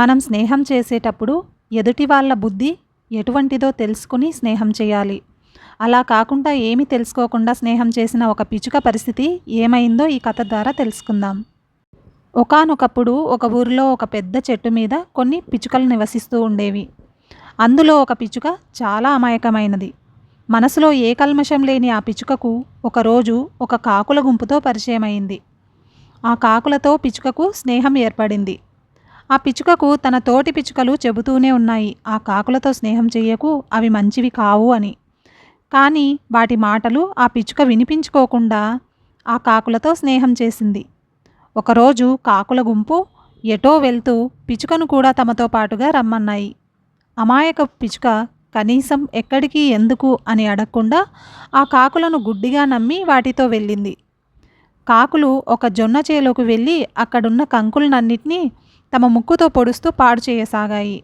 మనం స్నేహం చేసేటప్పుడు ఎదుటి వాళ్ళ బుద్ధి ఎటువంటిదో తెలుసుకుని స్నేహం చేయాలి. అలా కాకుండా ఏమి తెలుసుకోకుండా స్నేహం చేసిన ఒక పిచ్చుక పరిస్థితి ఏమైందో ఈ కథ ద్వారా తెలుసుకుందాం. ఒకానొకప్పుడు ఒక ఊరిలో ఒక పెద్ద చెట్టు మీద కొన్ని పిచ్చుకలు నివసిస్తూ ఉండేవి. అందులో ఒక పిచ్చుక చాలా అమాయకమైనది. మనసులో ఏ కల్మషం లేని ఆ పిచ్చుకకు ఒకరోజు ఒక కాకుల గుంపుతో పరిచయం అయింది ఆ కాకులతో పిచ్చుకకు స్నేహం ఏర్పడింది. ఆ పిచ్చుకకు తన తోటి పిచ్చుకలు చెబుతూనే ఉన్నాయి. ఆ కాకులతో స్నేహం చెయ్యకు అవి మంచివి కావు అని. కానీ వాటి మాటలు ఆ పిచ్చుక వినిపించుకోకుండా ఆ కాకులతో స్నేహం చేసింది. ఒకరోజు కాకుల గుంపు ఎటో వెళ్తూ పిచ్చుకను కూడా తమతో పాటుగా రమ్మన్నాయి. అమాయక పిచ్చుక కనీసం ఎక్కడికి ఎందుకు అని అడగకుండా ఆ కాకులను గుడ్డిగా నమ్మి వాటితో వెళ్ళింది. కాకులు ఒక జొన్న చేలోకి వెళ్ళి అక్కడున్న కంకులనన్నిటినీ తమ ముక్కుతో పొడుస్తూ పాడు చేయసాగాయి.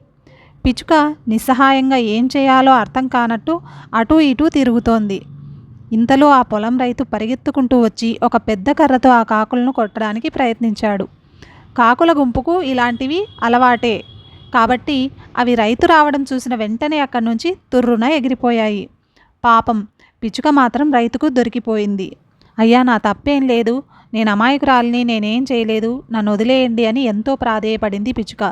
పిచ్చుక నిస్సహాయంగా ఏం చేయాలో అర్థం కానట్టు అటూ ఇటూ తిరుగుతోంది. ఇంతలో ఆ పొలం రైతు పరిగెత్తుకుంటూ వచ్చి ఒక పెద్ద కర్రతో ఆ కాకులను కొట్టడానికి ప్రయత్నించాడు. కాకుల గుంపుకు ఇలాంటివి అలవాటే. కాబట్టి అవి రైతు రావడం చూసిన వెంటనే అక్కడి నుంచి తుర్రున ఎగిరిపోయాయి. పాపం పిచ్చుక మాత్రం రైతుకు దొరికిపోయింది. అయ్యా నా తప్పేం లేదు. నేను అమాయకురాలిని నేనేం చేయలేదు నన్ను వదిలేయండి అని ఎంతో ప్రాధేయపడింది పిచ్చుక.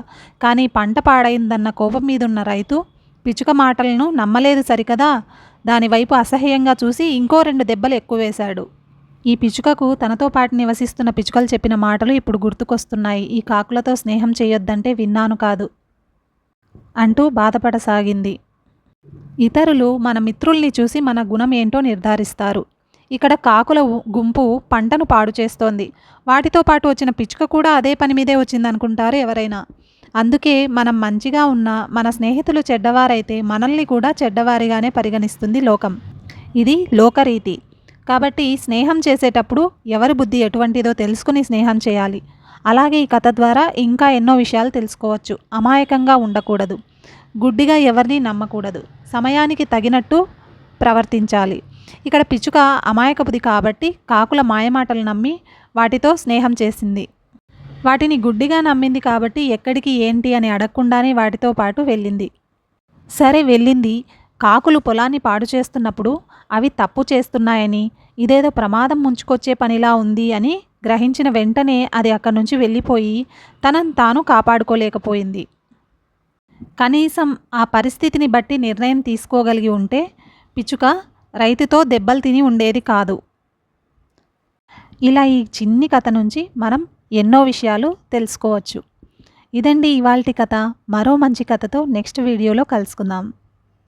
కానీ పంట పాడైందన్న కోపం మీదున్న రైతు పిచ్చుక మాటలను నమ్మలేదు సరికదా? దానివైపు అసహ్యంగా చూసి ఇంకో రెండు దెబ్బలు ఎక్కువ వేశాడు. ఈ పిచ్చుకకు తనతో పాటు నివసిస్తున్న పిచ్చుకలు చెప్పిన మాటలు ఇప్పుడు గుర్తుకొస్తున్నాయి. ఈ కాకులతో స్నేహం చేయొద్దంటే విన్నాను కాదు అంటూ బాధపడసాగింది. ఇతరులు మన మిత్రుల్ని చూసి మన గుణం ఏంటో నిర్ధారిస్తారు. ఇక్కడ కాకుల ఉ- గుంపు పంటను పాడు చేస్తోంది. వాటితో పాటు వచ్చిన పిచ్చుక కూడా అదే పని మీదే వచ్చిందనుకుంటారు ఎవరైనా. అందుకే మనం మంచిగా ఉన్న మన స్నేహితులు చెడ్డవారైతే మనల్ని కూడా చెడ్డవారిగానే పరిగణిస్తుంది లోకం. ఇది లోకరీతి. కాబట్టి స్నేహం చేసేటప్పుడు ఎవరి బుద్ధి ఎటువంటిదో తెలుసుకుని స్నేహం చేయాలి. అలాగే ఈ కథ ద్వారా ఇంకా ఎన్నో విషయాలు తెలుసుకోవచ్చు. అమాయకంగా ఉండకూడదు. గుడ్డిగా ఎవరిని నమ్మకూడదు. సమయానికి తగినట్టు ప్రవర్తించాలి. ఇక్కడ పిచ్చుక అమాయకపుది కాబట్టి కాకుల మాయమాటలు నమ్మి వాటితో స్నేహం చేసింది. వాటిని గుడ్డిగా నమ్మింది కాబట్టి ఎక్కడికి ఏంటి అని అడగకుండానే వాటితో పాటు వెళ్ళింది. సరే వెళ్ళింది. కాకులు పొలాన్ని పాడు చేస్తున్నప్పుడు అవి తప్పు చేస్తున్నాయని ఇదేదో ప్రమాదం ముంచుకొచ్చే పనిలా ఉంది అని గ్రహించిన వెంటనే అది అక్కడి నుంచి వెళ్ళిపోయి తనను తాను కాపాడుకోలేకపోయింది. కనీసం ఆ పరిస్థితిని బట్టి నిర్ణయం తీసుకోగలిగి ఉంటే పిచ్చుక రైతుతో దెబ్బలు తిని ఉండేది కాదు. ఇలా ఈ చిన్ని కథ నుంచి మనం ఎన్నో విషయాలు తెలుసుకోవచ్చు. ఇదండి ఇవాల్టి కథ. మరో మంచి కథతో నెక్స్ట్ వీడియోలో కలుసుకుందాం.